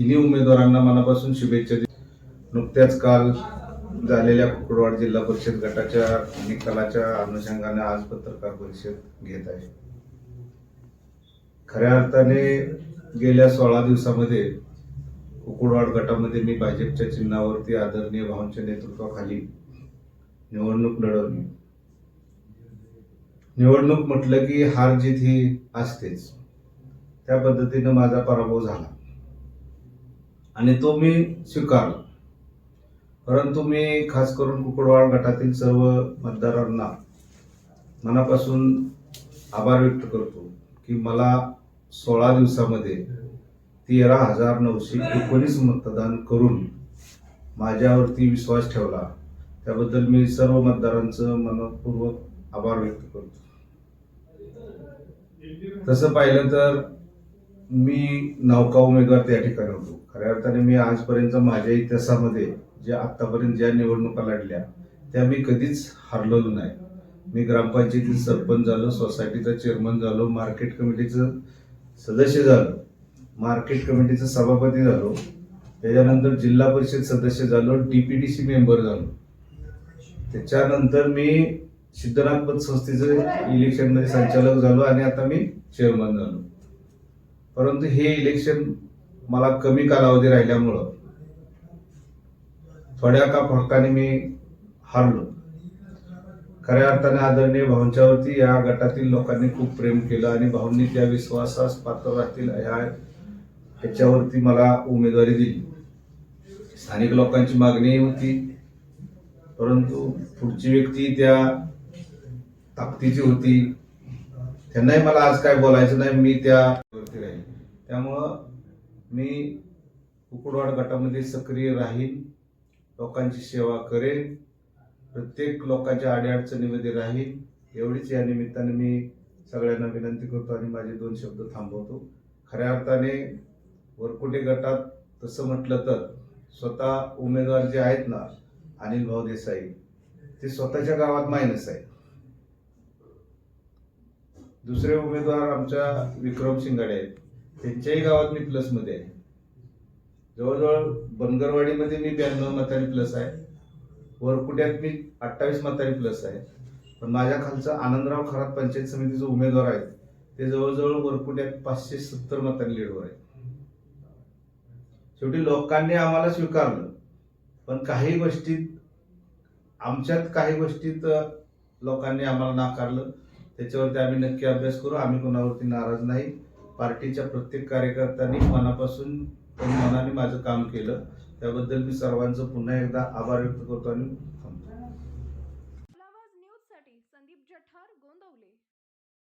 तिन्ही उमेदवारांना मनापासून शुभेच्छा नुकत्याच काल झालेल्या कुकडवाड जिल्हा परिषद गटाच्या निकालाच्या अनुषंगाने आज पत्रकार परिषद घेत आहे. खऱ्या अर्थाने गेल्या सोळा दिवसामध्ये कुकुडवाड गटामध्ये मी भाजपच्या चिन्हावरती आदरणीय भावांच्या नेतृत्वाखाली निवडणूक लढवली. निवडणूक म्हटलं की हार जीत ही असतेच. त्या पद्धतीनं माझा पराभव झाला. आणि तो मी स्वीकारला. परंतु मी खास करून कुकडवाड गटातील सर्व मतदारांना मनापासून आभार व्यक्त करतो की मला सोळा दिवसामध्ये तेरा हजार नऊशे एकोणीस मतदान करून माझ्यावरती विश्वास ठेवला. त्याबद्दल मी सर्व मतदारांचं मनपूर्वक आभार व्यक्त करतो. तसं पाहिलं तर मी नौका उमेदवार त्या ठिकाणी होतो. खऱ्या अर्थाने मी आजपर्यंत माझ्या इतिहासामध्ये ज्या आत्तापर्यंत ज्या निवडणुका लढल्या त्या मी कधीच हरलेलो नाही. मी ग्रामपंचायतीत सरपंच झालो सोसायटीचा चेअरमन झालो मार्केट कमिटीचं सदस्य झालो मार्केट कमिटीचं सभापती झालो त्याच्यानंतर जिल्हा परिषद सदस्य झालो D P D C member झालो. त्याच्यानंतर मी सिद्धनाथ पतसंस्थेचं इलेक्शनमध्ये संचालक झालो आणि आता मी चेअरमन झालो. परंतु हे इलेक्शन मला कमी कालावधी राहिल्यामुळं थोड्या का फरकाने मी हारलो. खऱ्या अर्थाने आदरणीय भाऊंच्यावरती या गटातील लोकांनी खूप प्रेम केलं आणि भाऊंनी त्या विश्वासास पात्र राहतील ह्या ह्याच्यावरती मला उमेदवारी दिली. स्थानिक लोकांची मागणी होती परंतु पुढची व्यक्ती त्या ताकदीची होती. त्यांनाही मला आज काय बोलायचं नाही मी त्या वरती राहील त्यामुळं मी कुकुडवाड गटामध्ये सक्रिय राहीन लोकांची सेवा करेन प्रत्येक लोकांच्या अडीअडचणीमध्ये राहीन. एवढीच या निमित्ताने मी सगळ्यांना विनंती करतो आणि माझे दोन शब्द थांबवतो. खऱ्या अर्थाने वरकुटे गटात तसं म्हटलं तर स्वतः उमेदवार जे आहेत ना अनिल भाऊ देसाई ते स्वतःच्या गावात मायनस आहे दुसरे उमेदवार आमच्या विक्रम शिंगाडे आहेत. त्यांच्याही गावात मी प्लसमध्ये आहे. जवळजवळ बनगरवाडीमध्ये मी ब्याण्णव मतारी प्लस आहे. वरकुट्यात मी अठ्ठावीस मतारी प्लस आहे. पण माझ्या खालचा आनंदराव खरात पंचायत समितीचे उमेदवार आहेत. ते जवळजवळ वरकुट्यात पाचशे सत्तर मतांनी लीडवर आहे शेवटी लोकांनी आम्हाला स्वीकारलं. पण काही गोष्टीत आमच्यात काही गोष्टीत लोकांनी आम्हाला नाकारलं. त्याच्यावरती आम्ही नक्की अभ्यास करू. आम्ही कोणावरती नाराज नाही. पार्टीच्या प्रत्येक कार्यकर्त्यांनी मनापासून मनाने माझं काम केलं. त्याबद्दल मी सर्वांचं पुन्हा एकदा आभार व्यक्त करतो आणि थांबतो.